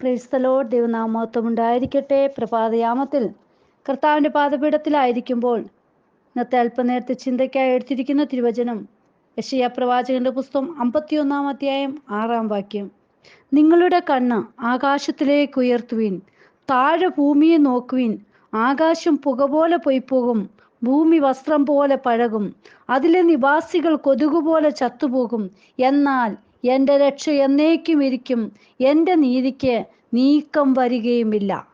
ക്രൈസ്തലോ ദൈവനാമത്വം ഉണ്ടായിരിക്കട്ടെ. പ്രഭാതയാമത്തിൽ കർത്താവിന്റെ പാദപീഠത്തിലായിരിക്കുമ്പോൾ ഇന്നത്തെ അല്പനേരത്തെ ചിന്തയ്ക്കായി എടുത്തിരിക്കുന്ന തിരുവചനം യശയ പ്രവാചകന്റെ പുസ്തകം അമ്പത്തിയൊന്നാം അധ്യായം ആറാം വാക്യം. നിങ്ങളുടെ കണ്ണ് ആകാശത്തിലേക്ക് ഉയർത്തുവിൻ താഴെ ഭൂമിയെ നോക്കുവിൻ ആകാശം പുക പോലെ പൊയ്പോകും ഭൂമി വസ്ത്രം പോലെ പഴകും അതിലെ നിവാസികൾ കൊതുകുപോലെ ചത്തുപോകും എന്നാൽ എന്റെ രക്ഷ എന്നേക്കും ഇരിക്കും. എന്റെ നീതിക്ക് നീക്കം വരികയുമില്ല.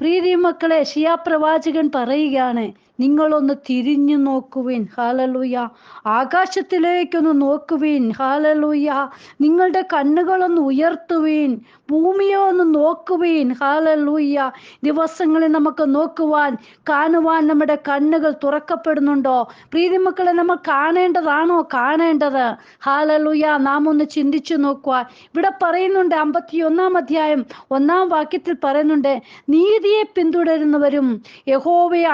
പ്രീതി മക്കളെ ഷിയാ പ്രവാചകൻ പറയുകയാണ് നിങ്ങളൊന്ന് തിരിഞ്ഞു നോക്കുവിൻ. ഹാലലൂയ ആകാശത്തിലേക്കൊന്ന് നോക്കുവിൻ. ഹാലലൂയ നിങ്ങളുടെ കണ്ണുകളൊന്ന് ഉയർത്തുവിൻ. ഭൂമിയെ ഒന്ന് നോക്കുവിൻ. ഹാലലൂയ ദിവസങ്ങളിൽ നമുക്ക് നോക്കുവാൻ കാണുവാൻ നമ്മുടെ കണ്ണുകൾ തുറക്കപ്പെടുന്നുണ്ടോ? പ്രീതിമക്കളെ നമ്മൾ കാണേണ്ടതാണോ? കാണേണ്ടത്. ഹാലലൂയ നാം ഒന്ന് ചിന്തിച്ചു നോക്കുക ഇവിടെ പറയുന്നുണ്ട് അമ്പത്തി ഒന്നാം അധ്യായം ഒന്നാം വാക്യത്തിൽ പറയുന്നുണ്ട് നീതിയെ പിന്തുടരുന്നവരും യഹോവയെ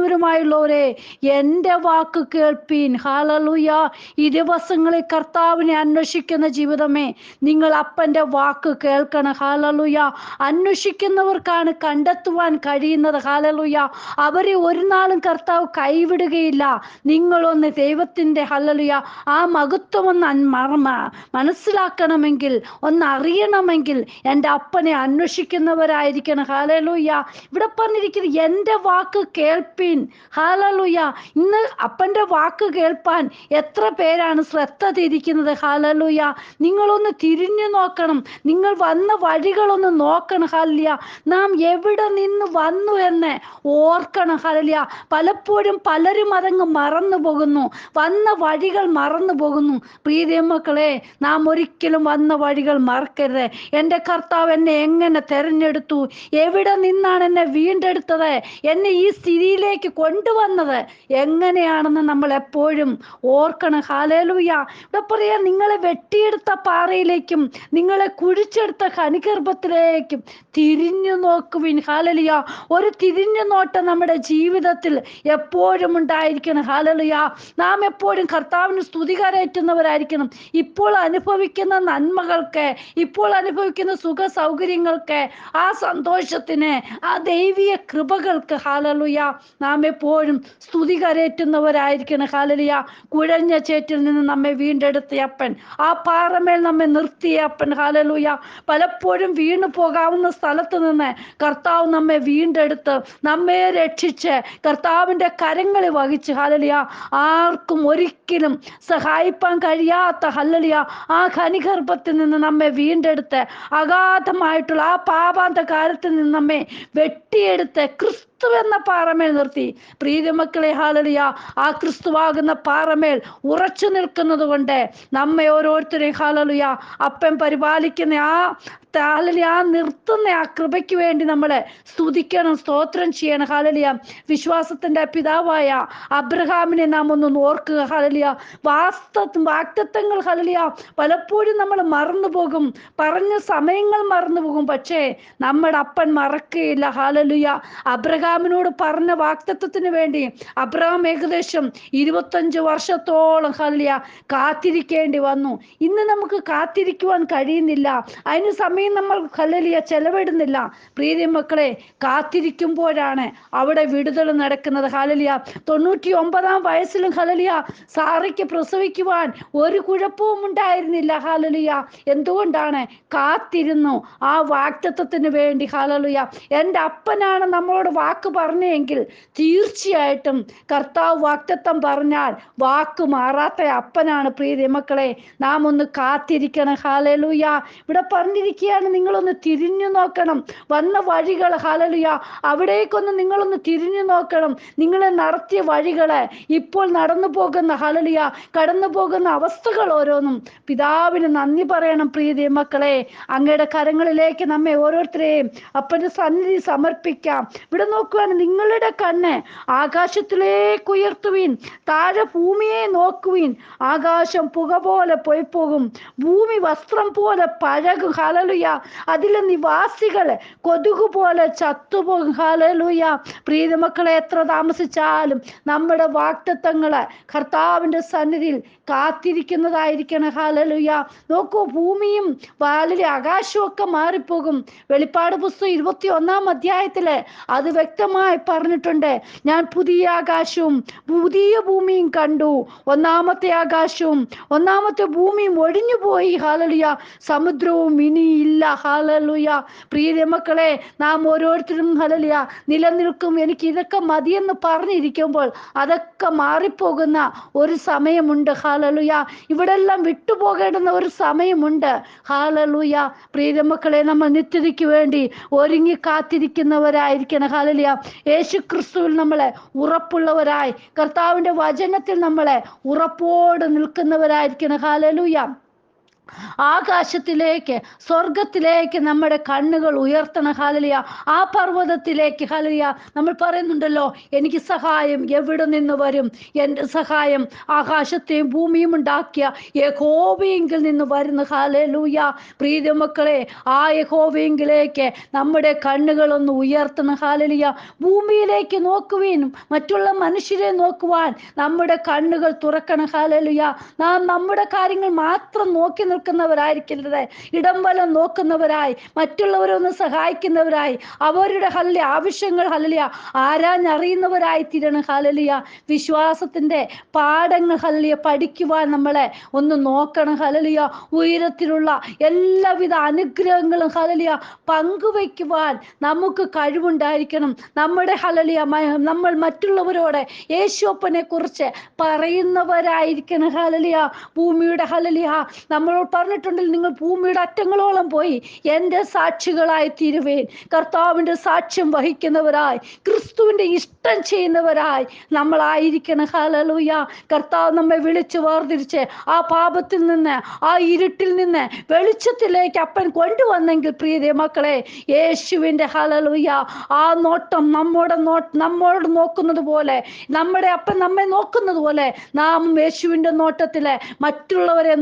അന്വേഷിക്കുന്നവരുമായുള്ളവരെ എന്റെ വാക്ക് കേൾപ്പീൻ. ഹാലലുയ ഈ ദിവസങ്ങളിൽ കർത്താവിനെ അന്വേഷിക്കുന്ന ജീവിതമേ നിങ്ങൾ അപ്പന്റെ വാക്ക് കേൾക്കണം. ഹാലലുയ അന്വേഷിക്കുന്നവർക്കാണ് കണ്ടെത്തുവാൻ കഴിയുന്നത്. ഹാലലുയ അവരെ ഒരു നാളും കർത്താവ് കൈവിടുകയില്ല. നിങ്ങളൊന്ന് ദൈവത്തിന്റെ ഹലലുയ ആ മഹത്വം ഒന്ന് അൻ- മറ- മ- മനസ്സിലാക്കണമെങ്കിൽ ഒന്ന് അറിയണമെങ്കിൽ എന്റെ അപ്പനെ അന്വേഷിക്കുന്നവരായിരിക്കണം. ഹാലലുയ ഇവിടെ പറഞ്ഞിരിക്കുന്നത് എന്റെ വാക്ക് കേൾപ്പീൻ ഹാലലുയ. ഇന്ന് അപ്പന്റെ വാക്ക് കേൾപ്പാൻ എത്ര പേരാണ് ശ്രദ്ധ തിരിക്കുന്നത്? ഹാലലുയ. നിങ്ങളൊന്ന് തിരിഞ്ഞു നോക്കണം. നിങ്ങൾ വന്ന വഴികളൊന്ന് നോക്കണം ഹാലിയ നാം എവിടെ നിന്ന് വന്നു എന്ന് ഓർക്കണം ഹാലിയ പലപ്പോഴും പലരും അതങ്ങ് മറന്നു പോകുന്നു. വന്ന വഴികൾ മറന്നു പോകുന്നു. പ്രീതിയ മക്കളെ നാം ഒരിക്കലും വന്ന വഴികൾ മറക്കരുത്. എന്റെ കർത്താവ് എന്നെ എങ്ങനെ തെരഞ്ഞെടുത്തു? എവിടെ നിന്നാണ് എന്നെ വീണ്ടെടുത്തത്? എന്നെ ഈ സ്ഥിതിയിലേക്ക് കൊണ്ടുവന്നത് എങ്ങനെയാണെന്ന് നമ്മൾ എപ്പോഴും ഓർക്കണം. ഹാലേലൂയ ഇവിടെ പറയാ നിങ്ങളെ വെട്ടിയെടുത്ത പാറയിലേക്കും നിങ്ങളെ കുഴിച്ചെടുത്ത ഖനിഗർഭത്തിലേക്കും തിരിഞ്ഞു നോക്കുവിൻ. ഹാലലിയ ഒരു തിരിഞ്ഞു നോട്ടം നമ്മുടെ ജീവിതത്തിൽ എപ്പോഴും ഉണ്ടായിരിക്കണം. ഹാലലിയ നാം എപ്പോഴും കർത്താവിന് സ്തുതി കരയറ്റുന്നവരായിരിക്കണം ഇപ്പോൾ അനുഭവിക്കുന്ന നന്മകൾക്ക് ഇപ്പോൾ അനുഭവിക്കുന്ന സുഖ സൗകര്യങ്ങൾക്ക് ആ സന്തോഷത്തിന് ആ ദൈവീയ കൃപകൾക്ക് ഹാലലുയ നാം എപ്പോഴും സ്തുതി കരയറ്റുന്നവരായിരിക്കണം ഹാലലിയ കുഴഞ്ഞ ചേറ്റിൽ നിന്ന് നമ്മെ വീണ്ടെടുത്ത അപ്പൻ. ആ പാറമേൽ നമ്മെ നിർത്തിയ അപ്പൻ. ഹാലലുയ പലപ്പോഴും വീണു പോകാവുന്ന സ്ഥലത്ത് നിന്ന് കർത്താവ് നമ്മെ വീണ്ടെടുത്ത് നമ്മെ രക്ഷിച്ച് കർത്താവിന്റെ കരങ്ങളിൽ വഹിച്ച് ഹാലലിയ ആർക്കും ഒരിക്കലും സഹായിപ്പാൻ കഴിയാത്ത ഹല്ലലിയ ആ ഖനിഗർഭത്തിൽ നിന്ന് നമ്മെ വീണ്ടെടുത്ത് അഗാധമായിട്ടുള്ള ആ പാപാന്ത കാലത്തിൽ നിന്ന് നമ്മെ വെട്ടിയെടുത്ത് ക്രിസ്തു എന്ന പാറമേൽ നിർത്തി. പ്രീതി മക്കളെ ഹാലലിയ ആ ക്രിസ്തുവാകുന്ന പാറമേൽ ഉറച്ചു നിൽക്കുന്നത് കൊണ്ട് നമ്മെ ഓരോരുത്തരെയും ഹാലലിയ അപ്പൻ പരിപാലിക്കുന്ന ആ ഹാലലിയ ആ നിർത്തുന്ന ആ കൃപയ്ക്ക് വേണ്ടി നമ്മൾ സ്തുതിക്കണം സ്തോത്രം ചെയ്യണം. ഹാലലിയ. വിശ്വാസത്തിന്റെ പിതാവായ അബ്രഹാമിനെ നാം ഒന്ന് ഓർക്കുക. ഹാലലിയ. വാസ്ത വാക്തത്വങ്ങൾ ഹാലലിയ. പലപ്പോഴും നമ്മൾ മറന്നു പോകും. പറഞ്ഞ സമയങ്ങൾ മറന്നു പോകും. പക്ഷേ നമ്മുടെ അപ്പൻ മറക്കുകയില്ല. ഹാലലുയ. അബ്രഹാമിനോട് പറഞ്ഞ വാക്തത്വത്തിന് വേണ്ടി അബ്രഹാം ഏകദേശം ഇരുപത്തഞ്ച് വർഷത്തോളം ഹാലിയ കാത്തിരിക്കേണ്ടി വന്നു. ഇന്ന് നമുക്ക് കാത്തിരിക്കുവാൻ കഴിയുന്നില്ല. അതിന് സമയം നമ്മൾ ഹലലിയ ചെലവിടുന്നില്ല. പ്രീതി മക്കളെ കാത്തിരിക്കുമ്പോഴാണ് അവിടെ വിടുതൽ നടക്കുന്നത്. ഹലലിയ തൊണ്ണൂറ്റി ഒമ്പതാം വയസ്സിലും ഹലലിയ സാറയ്ക്ക് പ്രസവിക്കുവാൻ ഒരു കുഴപ്പവും ഉണ്ടായിരുന്നില്ല. ഹലലിയ എന്തുകൊണ്ടാണ്? കാത്തിരുന്നു. ആ വാക്തത്വത്തിന് വേണ്ടി ഹലലിയ എന്റെ അപ്പനാണ് നമ്മളോട് വാക്ക് പറഞ്ഞെങ്കിൽ തീർച്ചയായിട്ടും കർത്താവ് വാക്തത്വം പറഞ്ഞാൽ വാക്ക് മാറാത്ത അപ്പനാണ് പ്രീതി മക്കളെ. നാം ഒന്ന് കാത്തിരിക്കണം. ഹാലലുയ ഇവിടെ പറഞ്ഞിരിക്കുകയാണ് നിങ്ങളൊന്ന് തിരിഞ്ഞു നോക്കണം. വന്ന വഴികൾ ഹാലലുയ അവിടേക്കൊന്ന് നിങ്ങളൊന്ന് തിരിഞ്ഞു നോക്കണം. നിങ്ങളെ നടത്തിയ വഴികളെ ഇപ്പോൾ നടന്നു പോകുന്ന ഹലലിയ കടന്നു പോകുന്ന അവസ്ഥകൾ ഓരോന്നും. പിതാവിന് നന്ദി പറയണം പ്രീതി മക്കളെ. അങ്ങയുടെ കരങ്ങളിലേക്ക് നമ്മെ ഓരോരുത്തരെയും അപ്പന്റെ സന്നിധി സമർപ്പിക്കാം. ഇവിടെ നോക്കുവാണ് നിങ്ങളുടെ കണ്ണ് ആകാശത്തിലേക്ക് ഉയർത്തുവിൻ താഴെ ഭൂമിയെ നോക്കുവിൻ. ആകാശം പുക പോലെ പോയി പോകും ഭൂമി വസ്ത്രം പോലെ പഴകും ഹലലുയ ഹാലലൂയ അതിലെ നിവാസികൾ കൊതുക് പോലെ ചത്തുപോകും. ഹാലലൂയ പ്രീതമക്കളെ എത്ര താമസിച്ചാലും നമ്മുടെ വാക്തത്വങ്ങളെ കർത്താവിന്റെ സന്നിധിയിൽ കാത്തിരിക്കുന്നതായിരിക്കണം. ഹാലലുയ നോക്കൂ ഭൂമിയും വാലിലെ ആകാശവും ഒക്കെ മാറിപ്പോകും. വെളിപ്പാട് പുസ്തകം ഇരുപത്തി ഒന്നാം അധ്യായത്തിൽ അത് വ്യക്തമായി പറഞ്ഞിട്ടുണ്ട്. ഞാൻ പുതിയ ആകാശവും പുതിയ ഭൂമിയും കണ്ടു. ഒന്നാമത്തെ ആകാശവും ഒന്നാമത്തെ ഭൂമിയും ഒഴിഞ്ഞു പോയി ഹാലലുയ സമുദ്രവും ഇനിയില്ല. ഹാലലുയ പ്രിയ മക്കളെ നാം ഓരോരുത്തരും ഹലലിയ നിലനിൽക്കും. എനിക്ക് ഇതൊക്കെ മതിയെന്ന് പറഞ്ഞിരിക്കുമ്പോൾ അതൊക്കെ മാറിപ്പോകുന്ന ഒരു സമയമുണ്ട്. ഹാലലുയ. ഇവിടെല്ലാം വിട്ടുപോകേണ്ടുന്ന ഒരു സമയമുണ്ട്. ഹാലലുയ. പ്രിയമക്കളെ നമ്മൾ നിത്യതയ്ക്ക് വേണ്ടി ഒരുങ്ങി കാത്തിരിക്കുന്നവരായിരിക്കണം. ഹാലലിയ. യേശു ക്രിസ്തുവിൽ നമ്മളെ ഉറപ്പുള്ളവരായി. കർത്താവിന്റെ വചനത്തിൽ നമ്മളെ ഉറപ്പോട് നിൽക്കുന്നവരായിരിക്കണം. ഹാലലുയ. ആകാശത്തിലേക്ക് സ്വർഗത്തിലേക്ക് നമ്മുടെ കണ്ണുകൾ ഉയർത്തണ ഹാലലിയ ആ പർവതത്തിലേക്ക് ഹാലലിയ നമ്മൾ പറയുന്നുണ്ടല്ലോ എനിക്ക് സഹായം എവിടെ നിന്ന് വരും? എന്റെ സഹായം ആകാശത്തെയും ഭൂമിയും ഉണ്ടാക്കിയ യഹോവയെങ്കിൽ നിന്ന് വരുന്ന ഹാലലൂയ പ്രീതി മക്കളെ ആ യഹോവയെങ്കിലേക്ക് നമ്മുടെ കണ്ണുകളൊന്ന് ഉയർത്തണ ഹാലലിയ ഭൂമിയിലേക്ക് നോക്കുവാനും മറ്റുള്ള മനുഷ്യരെ നോക്കുവാൻ നമ്മുടെ കണ്ണുകൾ തുറക്കണം ഹാലലുയ നാം നമ്മുടെ കാര്യങ്ങൾ മാത്രം നോക്കി നിൽക്കുന്നവരായിരിക്കരുത് ഇടം വലം നോക്കുന്നവരായി മറ്റുള്ളവരൊന്ന് സഹായിക്കുന്നവരായി. അവരുടെ ഹല്ലിയ ആവശ്യങ്ങൾ ഹല്ലിയ ആരാഞ്ഞറിയുന്നവരായി തീരണം ഹലലിയ വിശ്വാസത്തിന്റെ പാഠങ്ങൾ ഹലിയ പഠിക്കുവാൻ നമ്മളെ ഒന്ന് നോക്കണം ഹലലിയ ഉയരത്തിലുള്ള എല്ലാവിധ അനുഗ്രഹങ്ങളും ഹലലിയ പങ്കുവയ്ക്കുവാൻ നമുക്ക് കഴിവുണ്ടായിരിക്കണം. നമ്മുടെ ഹലലിയ നമ്മൾ മറ്റുള്ളവരോട് യേശുപ്പനെ കുറിച്ച് പറയുന്നവരായിരിക്കണം ഹലലിയ ഭൂമിയുടെ ഹലലിയ നമ്മളോട് പറഞ്ഞിട്ടുണ്ടെങ്കിൽ നിങ്ങൾ ഭൂമിയുടെ അറ്റങ്ങളോളം പോയി എന്റെ സാക്ഷികളായി തീരുവേൻ. കർത്താവിന്റെ സാക്ഷ്യം വഹിക്കുന്നവരായി ക്രിസ്തുവിന്റെ ഇഷ്ടം ചെയ്യുന്നവരായി നമ്മളായിരിക്കണം. ഹലലൂയ കർത്താവ് നമ്മെ വിളിച്ച് വേർതിരിച്ച് ആ പാപത്തിൽ നിന്ന് ആ ഇരുട്ടിൽ നിന്ന് വെളിച്ചത്തിലേക്ക് അപ്പൻ കൊണ്ടുവന്നെങ്കിൽ പ്രിയതേ മക്കളെ യേശുവിന്റെ ഹലലൂയ ആ നോട്ടം നമ്മുടെ നമ്മോട് നോക്കുന്നത് പോലെ നമ്മുടെ അപ്പൻ നമ്മെ നോക്കുന്നത് പോലെ നാം യേശുവിന്റെ നോട്ടത്തിൽ മറ്റുള്ളവരെ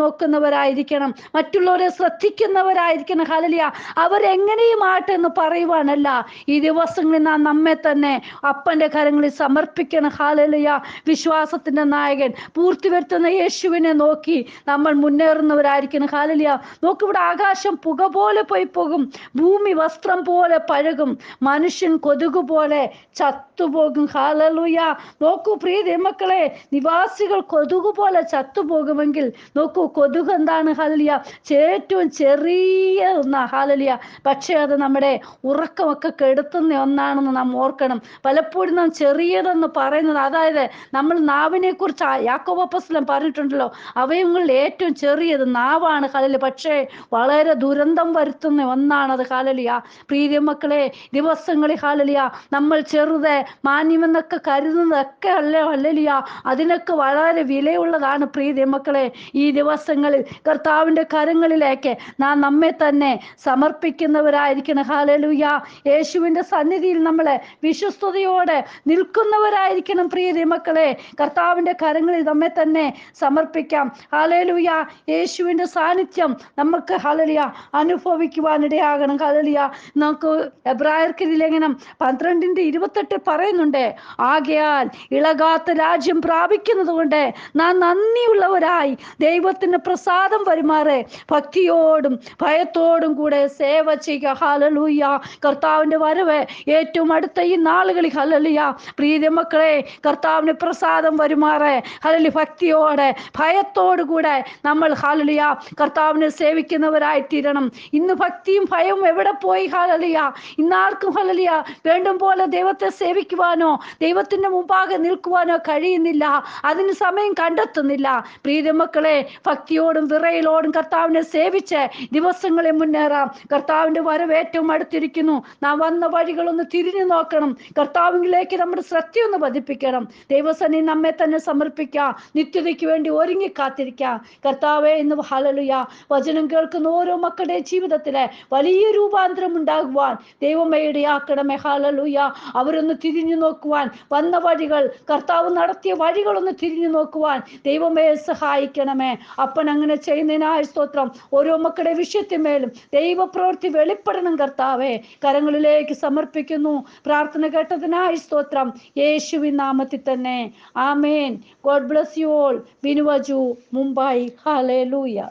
നോക്കുന്നവരായിരിക്കണം മറ്റുള്ളവരെ ശ്രദ്ധിക്കുന്നവരായിരിക്കണം. ഹലലിയ അവരെങ്ങനെയും ആട്ടെ എന്ന് പറയുവാനല്ല ഈ ദിവസങ്ങളിൽ നാം നമ്മെ തന്നെ അപ്പന്റെ കരങ്ങളിൽ സമർപ്പിക്കണം. ഹാലലിയ വിശ്വാസത്തിന്റെ നായകൻ പൂർത്തി വരുത്തുന്ന യേശുവിനെ നോക്കി നമ്മൾ മുന്നേറുന്നവരായിരിക്കണം. ഹാലലിയ നോക്കിവിടെ ആകാശം പുക പോലെ പോയി പോകും. ഭൂമി വസ്ത്രം പോലെ പഴകും. മനുഷ്യൻ കൊതുക് പോലെ ചത്തുപോകും. ഹാലലുയ നോക്കൂ പ്രിയ ദൈവമക്കളെ നിവാസികൾ കൊതുക് പോലെ ചത്തുപോകുമെങ്കിൽ നോക്കൂ കൊതുക് എന്താണ്? ഹാലലിയ. ഏറ്റവും ചെറിയ ഒന്നാ ഹാലലിയ. പക്ഷേ അത് നമ്മുടെ ഉറക്കമൊക്കെ കെടുത്തുന്ന ഒന്നാണെന്ന് നാം ഓർക്കണം. പലപ്പോഴും നാം ചെറിയതെന്ന് പറയുന്നത് അതായത് നമ്മൾ നാവിനെ കുറിച്ച് യാക്കോബപ്പസ്ലം പറഞ്ഞിട്ടുണ്ടല്ലോ അവയങ്ങളിൽ ഏറ്റവും ചെറിയത് നാവാണ് ഹാലലിയ. പക്ഷേ വളരെ ദുരന്തം വരുത്തുന്ന ഒന്നാണത് ഹാലലിയ. പ്രീതി മക്കളെ ദിവസങ്ങളിൽ ഹാലലിയ നമ്മൾ ചെറുത് മാന്യമെന്നൊക്കെ കരുതുന്നതൊക്കെ അല്ല ഹല്ലലിയ അതിനൊക്കെ വളരെ വിലയുള്ളതാണ് പ്രീതി മക്കളെ. ഈ ദിവസങ്ങളിൽ കർത്താവിന്റെ കരങ്ങളിലേക്ക് നാം നമ്മെ തന്നെ സമർപ്പിക്കുന്നവരായിരിക്കണം. ഹാലലൂയ യേശുവിന്റെ സന്നിധിയിൽ നമ്മൾ വിശ്വസ്തയോടെ നിൽക്കുന്നവരായിരിക്കണം പ്രിയ മക്കളെ. കർത്താവിന്റെ കരങ്ങളിൽ നമ്മെ തന്നെ സമർപ്പിക്കാം. ഹാലലൂയ യേശുവിന്റെ സാന്നിധ്യം നമുക്ക് ഹലലിയ അനുഭവിക്കുവാനിടയാകണം. ഹലലിയ നമുക്ക് എബ്രായർക്ക് ലേഖനം പന്ത്രണ്ടിന്റെ ഇരുപത്തെട്ട് പറയുന്നുണ്ട് ആകയാൽ ഇളകാത്ത രാജ്യം പ്രാപിക്കുന്നത് കൊണ്ട് നാം നന്ദിയുള്ളവരായി ദൈവത്തിന് പ്രസാദം വരുമാറെ ഭക്തിയോടും ഭയത്തോടും കൂടെ സേവ ചെയ്യുക. ഹലലൂയ കർത്താവിന്റെ വരവ് ഏറ്റവും അടുത്ത ഈ നാളുകളിൽ. ഹലലിയ പ്രീതി മക്കളെ കർത്താവിന് പ്രസാദം വരുമാറെ. ഹലലി ഭക്തിയോടെ ഭയത്തോടു കൂടെ നമ്മൾ ഹലലിയ കർത്താവിനെ സേവിക്കുന്നവരായിത്തീരണം. ഇന്ന് ഭക്തിയും ഭയവും എവിടെ പോയി? ഹലലിയ ഇന്നാർക്കും ഹലലിയ വേണ്ടും പോലെ ദൈവത്തെ സേവിക്കുവാനോ ദൈവത്തിന്റെ മുമ്പാകെ നിൽക്കുവാനോ കഴിയുന്നില്ല. അതിന് സമയം കണ്ടെത്തുന്നില്ല. പ്രീതി മക്കളെ ഭക്തിയോടും വിറയിലോടും കർത്താവിനെ സേവിച്ച് ദിവസങ്ങളെ മുന്നേറാം. കർത്താവിന്റെ വരവ് ഏറ്റവും അടുത്തിരിക്കുന്നു. നാം വന്ന വഴികളൊന്ന് തിരിഞ്ഞു നോക്കണം. കർത്താവിലേക്ക് നമ്മുടെ ശ്രദ്ധയൊന്ന് പതിപ്പിക്കണം. ദൈവസനി നമ്മെ തന്നെ സമർപ്പിക്കാം. നിത്യതയ്ക്ക് വേണ്ടി ഒരുങ്ങി കാത്തിരിക്കാം. കർത്താവെ എന്ന് ഹലലുയ വചനം കേൾക്കുന്ന ഓരോ മക്കളുടെ ജീവിതത്തിലെ വലിയ രൂപാന്തരം ഉണ്ടാകുവാൻ ദൈവമേ ഇടയാക്കണമേ. ഹാലലുയ അവരൊന്ന് തിരിഞ്ഞു നോക്കുവാൻ വന്ന വഴികൾ കർത്താവ് നടത്തിയ വഴികളൊന്ന് തിരിഞ്ഞു നോക്കുവാൻ ദൈവമേ സഹായിക്കണമേ. അപ്പൻ അങ്ങനെ ചെയ്യുന്ന തന്നതിനായ സ്തോത്രം. ഓരോ മക്കളുടെ വിഷയത്തിന്മേലും ദൈവപ്രവൃത്തി വെളിപ്പെടണം കർത്താവേ. കരങ്ങളിലേക്ക് സമർപ്പിക്കുന്നു. പ്രാർത്ഥന കേട്ടതിനായ സ്തോത്രം. യേശുവിൻ നാമത്തിൽ തന്നെ. Amen. God bless you all. ബിനുവജു Mumbai. ഹാലേ ലൂയ